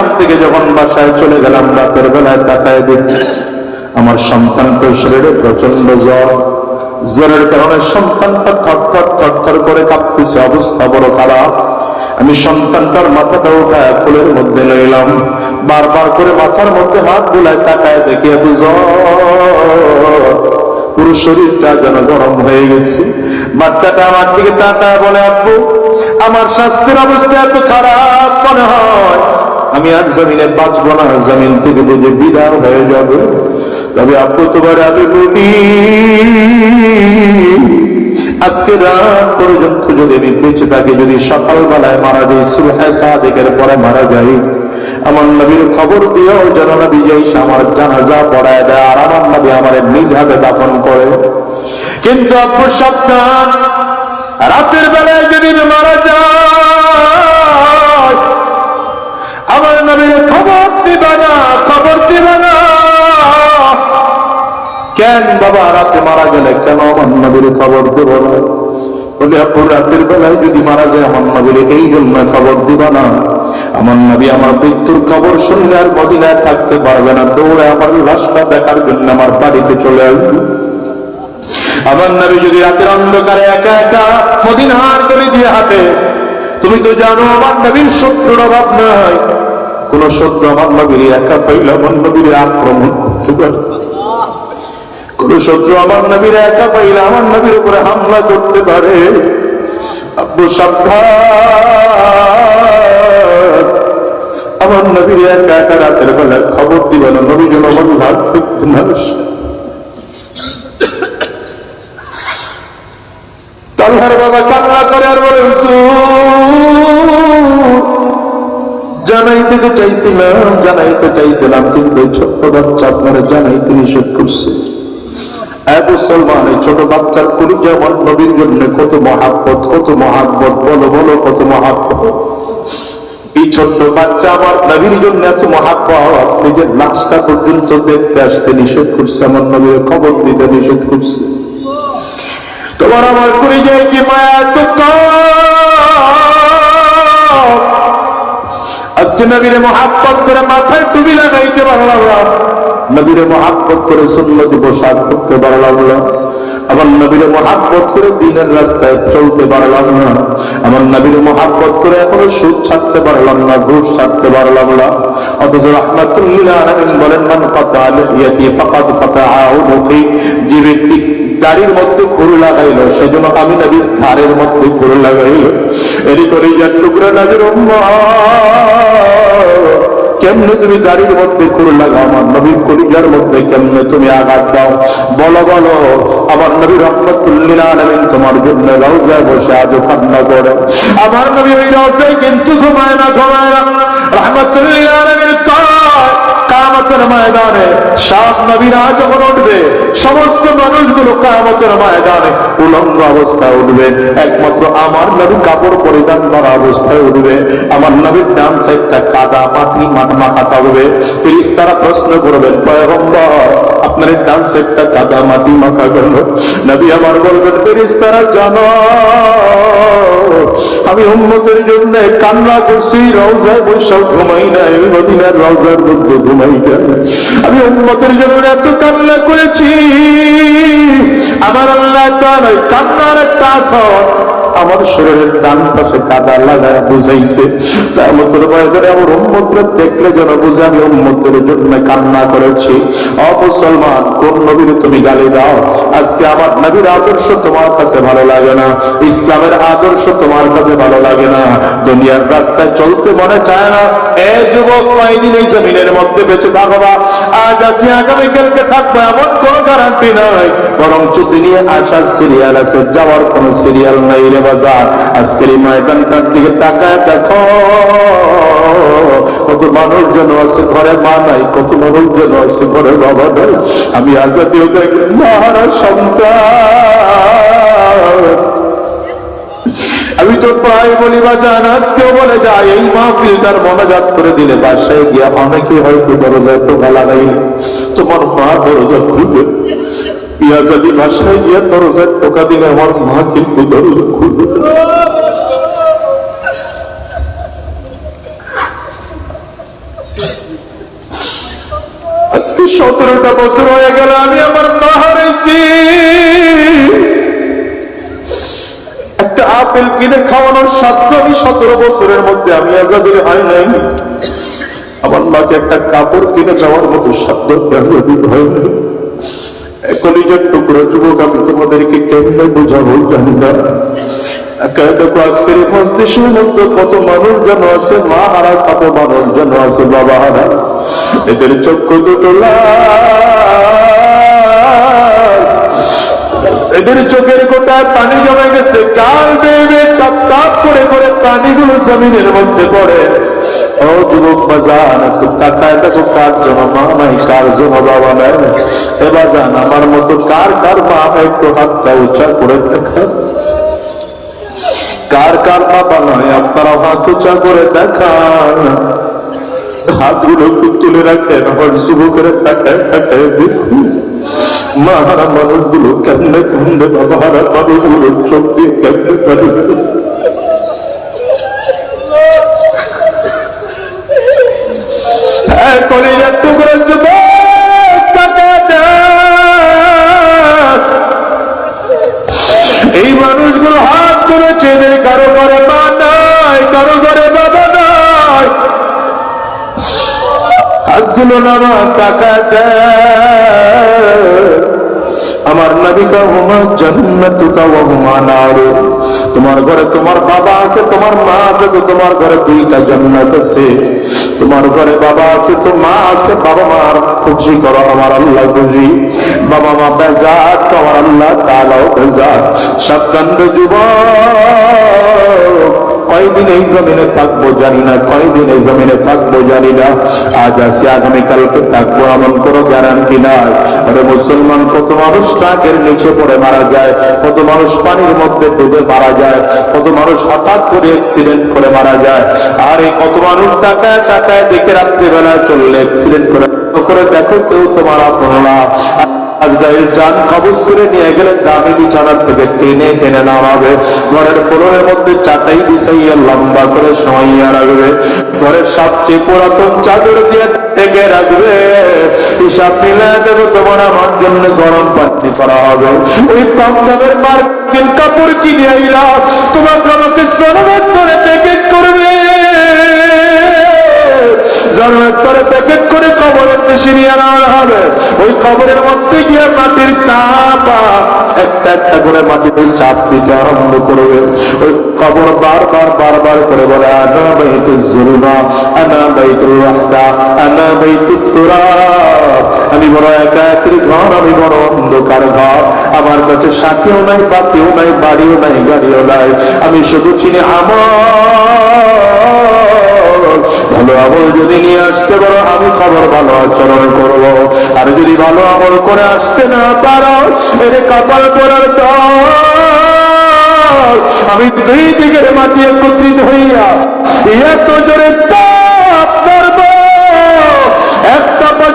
এখান থেকে যখন বাসায় চলে গেলাম, রাতের বেলায় তাকায় দিন আমার সন্তানটার শরীরে প্রচণ্ড জ্বর। জ্বরের কারণে সন্তানটা থরথর থরথর করে কাঁপতেছে, অবস্থা বড় খারাপ। আমি সন্তানটার মাথাটা উঠায় কোলের মধ্যে নিলাম। বারবার করে মাথার মধ্যে হাত বুলায় তাকায় দেখি এত জ্বর। পুরো শরীরটা যেন গরম হয়ে গেছে। বাচ্চাটা আমার দিকে তাকায় বলে, আব্বু, আমার স্বাস্থ্যের অবস্থা এত খারাপ মনে হয়। আমি আর জমিনে বাঁচবো না, জমিন থেকে বুঝে বিদার হয়ে যাবে, তবে আব্বু তোমার আমি বলি, আজকে রাত পর্যন্ত যদি আমি বেঁচে থাকি, যদি সকালবেলায় মারা যাই, সুবহে সাদিকের পরে মারা যাই, আমার নবীর খবর দিয়েও যেন নবী যাই আমার জানাজা পড়ায় দেয়, আর আমার নবী আমার নিজ হাতে দাফন করে। কিন্তু আব্বু সাবধান, রাতের বেলায় যদি বেলায় যদি মারা যায়, আমার নবীর এই জন্য খবর দিবা না। আমার নবী আমার মৃত্যুর খবর শুনলে আর মদিনায় থাকতে পারবে না। দৌড়ে আমার লাশটা দেখার জন্য আমার বাড়িতে চলে আসবে। আমার নবী যদি রাতের অন্ধকারে একা একা মদিনার করে দিয়ে হাতে তুমি তো জানো আমার নবীর শত্রুর অভাব নাই। কোন শত্রু আমার নবীর একা পাইলে, আমার নবীর আক্রমণ করতে পারে। কোন শত্রু আমার নবীর একা পাইলে, আমার নবীর উপরে হামলা করতে পারে। আব্বু আমার নবীর একা একা রাতের বেলা খবর নবী তালহার বাবা আর বলে "হুজুর, জানাইতে তো চাইছিলাম জানাইতে চাইছিলাম কিন্তু ছোট্ট বাচ্চা আপনারা জানাইতে নিষেধ করছে। এক মুসলমান ছোট বাচ্চার পরিচয় আমার নবীর জন্য কত মহাব্বত কত মহাব্বত, বলো বলো, কত মহাব্বত। এই ছোট্ট বাচ্চা আমার নবীর জন্য এত মহাব্বত নিজের লাশটা পর্যন্ত দেখতে আসতে নিষেধ করছে আমার নবীর খবর দিতে নিষেধ করছে তোমার আমার পরিচয় কি মায়া কম? আজকে নবীরে মহাব্বত করে মাথায় টুপি লাগাইতে পারলাম নবীরে মহাব্বত করে সুন্নতি পোশাক করতে পারলাম না। আমার নবীরে মহাব্বত করে দিনের রাস্তায় চলতে পারলাম না। আমার নবীরে মহাব্বত করে এখনও সুদ ছাড়তে পারলাম না, ঘুষ ছাড়তে পারলাম না। অথচ রহমাতুল্লিল আলমিন বলেন, মান কথা আলিয়াতি ফাকাদ কথা আউনুকি যে ব্যক্তি গাড়ির মধ্যে খুর লাগাইলো, সেজন্য আমি নবীর ঘাড়ের মধ্যে খুর লাগাইল। এরই করে যার টুকরা নবীর কেমনে তুমি গাড়ির মধ্যে খুর লাগাও? আমার নবীর কলিজার মধ্যে কেমনে তুমি আঘাত দাও? বলো বলো, আমার নবী রহমতুল্লিল আলমিন তোমার জন্য রওজায় বসে আজও কান্না করে। আমার নবী ওই রওজায় কিন্তু ঘুমায় না ঘুমায় না। রহমতুল্লিল আলমিন কয় কামতের ময়দানে সব নবীরা যখন উঠবে, সমস্ত মানুষগুলো কামতের ময়দানে উলঙ্গ অবস্থায় উঠবে। একমাত্র আমার নবী কাপড় পরিধান করা অবস্থায় উঠবে। আমার নবীর ডান সাইডটা কাদা, মাটি মাখা থাকবে ফিরিস তারা প্রশ্ন করবেন, পয়গম্বর, আপনার এই ডান সাইডটা কাদা, মাটি, মাখা গেল নবী আমার বলবেন ফিরিস তারা জানো, আমি উম্মতের জন্য কান্না করছি, রওজায় বৈশাখ ঘুমাই নাই মদিনার রওজার মধ্যে ঘুমাই আমি উন্মতের জন্য এত কান্না করেছি। আমার আল্লাহ তার কান্নার একটা আসর আমার শরীরের ডান পাশে কাদা লাগায় বুঝাইছে। তার বয়সে আমার দেখলে যেন বুঝে আমি উম্মতের জন্য কান্না করেছি। অমুসলমান কোন নবীর তুমি গালি দাও? আজকে আমার নবীর আদর্শ তোমার কাছে ভালো লাগে না। ইসলামের আদর্শ তোমার কাছে ভালো লাগে না। দুনিয়ার রাস্তায় চলতে মনে চায় না। এ যুবক, কয়দিন এই জমিনের মধ্যে বেঁচে থাকবা? আজ আসি আগামীকালকে থাকব, এমন কোন গ্যারান্টি বরং দুনিয়া আসার সিরিয়াল আছে, যাওয়ার কোন সিরিয়াল নাই রে বাজার। আজকের ময়দানটার দিকে তাকায় দেখো, কত মানুষজন আছে ঘরে মা নাই, কত মানুষজন আছে ঘরে বাবা নাই। আমি আজাদিও দেখি মারা সন্তান। আমি তো প্রায় বলি বা জান আজকেও বলে যায়, এই মাহফিলটার মনোজাত করে দিলে বাসায় গিয়া অনেকে হয়তো দরজায় টোকা লাগাইলে তোমার মা দরজা খুলবে। পিয়াজাদি বাসায় গিয়া দরজায় টোকা দিলে আমার মা কিন্তু দরজা খুলবে। আজকে সতেরোটা বছর হয়ে গেল, আমি আমার মা হারাইছি। একটা আপেল কিনে খাওয়ানোর সাধ্য আমি সতেরো বছরের মধ্যে, আমি আজাদির হয় নাই। আমার মাকে একটা কাপড় কিনে যাওয়ার মতো সাধ্য আজাদির হয় নাই। কলিজার টুকরো যুবক আমি তোমাদেরকে কেমনে বোঝাবো জানি না। কত মানুষ যেন আছে, মা হারা, কত মানুষ যেন আছে, বাবা হারা। এদের চক্ষু দুটো। এদের চোখের গোটায় পানি জমে গেছে। কাল বেয়ে টপ করে করে পানিগুলো জমিনের মধ্যে পড়ে। ও যুবক বাজান একটু তাকায় দেখো কার জন্য মা নাই, কার জন্য বাবা নাই। এ বাজান আমার মতো কার কার মা একটু হাতটা উঁচা করে দেখা কার কার বাবা নয় আপনারা হাত উঁচা করে দেখান। হাতগুলো একটু তুলে রাখেন আমার যুবকের তাকায় তাকায় দেখুন। মানুষগুলো কেমনে কেমনে বাবারা মানুষগুলো চোখ দিয়ে কেমনে কাটবে আমার নবিকা হুমা জন্নতুকা তোমার ঘরে তোমার বাবা আছে, তোমার মা আছে, তো তোমার ঘরে দুইটা জান্নাত আছে। তোমার ঘরে বাবা আছে, তো মা আছে, বাবা মার খুশি করো, আমার আল্লাহ খুশি। বাবা মা বেজাত আমার আল্লাহ তাআলাও বেজাত। সাবধান যুবক। কয়দিন এই জমিনে থাকব জানি না, কয়দিন এই জমিনে থাকব জানি না। আজ আসি আগামীকালকে থাকব এমন কোনো গ্যারান্টি নাই। আরে মুসলমান কত মানুষ ট্রাকের নিচে পড়ে মারা যায়, কত মানুষ পানির মধ্যে ডুবে মারা যায়, কত মানুষ হঠাৎ করে অ্যাক্সিডেন্ট করে মারা যায়। আর এই কত মানুষ টাকায় টাকায় দেখে রাত্রিবেলায় চললে অ্যাক্সিডেন্ট করে করে দেখো কেউ তোমার আপন না আজরাইল জান কবজ করে নিয়ে গেলে দামি বিছানার থেকে টেনে টেনে নামাবে। ঘরের ফ্লোরের মধ্যে চাটাই বিছাইয়া লম্বা করে সমাইয়া রাখবে। ঘরের সবচেয়ে পুরাতন চাদর দিয়ে রাখবে। হিসাব তোমার আমার জন্য গরম পানি করা হবে। ওই কম দামের মার্কিন কাপড় কিনে আইলা। তোমাকে আমাকে জনমের প্যাকেট করবে জন্মের করে প্যাকেট করে কবরের দেশে নিয়ে আনা হবে, ওই কবরের মধ্যে গিয়ে মাটির চাপা একটা একটা করে মাটিতে চাপ দিতে আরম্ভ করবে। ওই কবর বারবার বারবার করে বলে, আনা বাইতু জুলমা, আনা বাইতুল ওয়াহদা, আনা বাইতুত তুরাব। আমি বড় একা একটি ঘর, আমি বড় অন্ধকার ঘর। আমার কাছে সাথীও নাই, বাতিও নাই, বাড়িও নাই, গাড়িও নাই। আমি শুধু চিনি আমার। ভালো আমল যদি নিয়ে আসতে পারো, আমি খবর ভালো আচরণ করব। আর যদি ভালো আমল করে আসতে না পারো, এর কপাল করার আমি দুই দিকের মাটি একত্রিত হইয়া, এত জোরে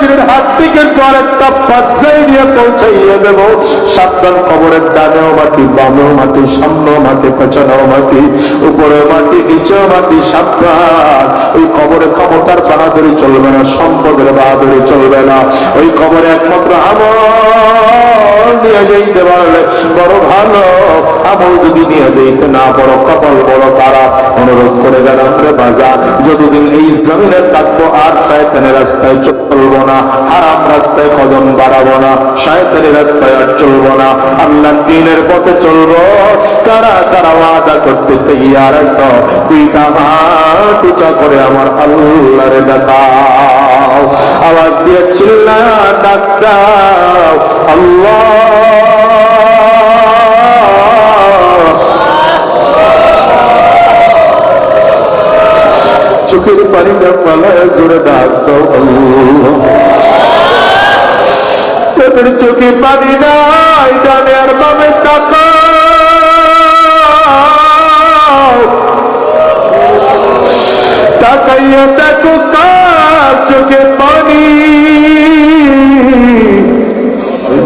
একটা বজ্রের হাত থেকে আরেকটা পাশাই নিয়ে পৌঁছাইয়ে দেব। সাবধান খবরের ডানেও মাটি, বামেও মাটি, সামনেও মাটি, পেছনেও মাটি উপরে মাটি, নিচেও মাটি, সাবধান। ওই খবরে ক্ষমতার বাহাদুরি চলবে না, সম্পদের বাহাদুরি চলবে না। ওই খবরে একমাত্র আমল নিয়ে যাইতে পারলে বড় ভালো। আমল যদি নিয়ে যাইতে না বড় কপাল বড় তারা। অনুরোধ করে গেলাম রে বাজার যতদিন এই জমিনে থাকব, আর শয়তানের রাস্তায় না, হারাম রাস্তায় কদম বাড়াবো না, শয়তানি রাস্তায় আর চলবো না আল্লাহ দিনের পথে চলবো। কারা কারা আদা করতে তৈয়ার তুই দুইটা করে আমার আল্লাহরে দেখাও। আওয়াজ দিয়ে চিল্লা ডাক্তার চোখের পানি না পালায়, জোরে ডাক্তার তাদের চোখে পানি নাই ডানে আর বামে তাকাও। তাকাইয়া দেখো কার চোখে পানি।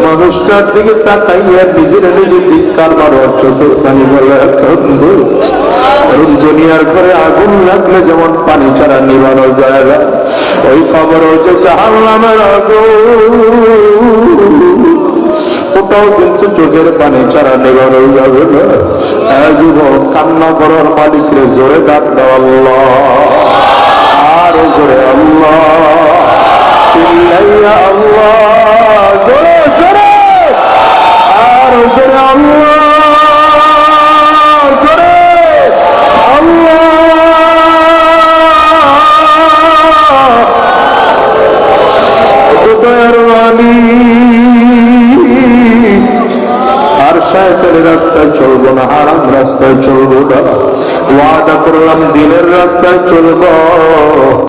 মানুষটার দিকে তাকাইয়া নিজের নিজে ধিক্কার মারো চোখের পানি বলে কান্দ কারণ দুনিয়ার ঘরে আগুন লাগলে যেমন পানি ছাড়া নিবানো যায় না, ওই খবর হচ্ছে জাহান নামের আগুন। ওটাও কিন্তু চোখের পানি ছাড়া নেবানো যাবে না। হ্যাঁ যুবক, কান্না করার জোরে ডাক আল্লাহ। আর জোরে আল্লাহ। আল্লাহ। জোরে জোরে। আরও জোরে আল্লাহ। রাস্তায় চলবো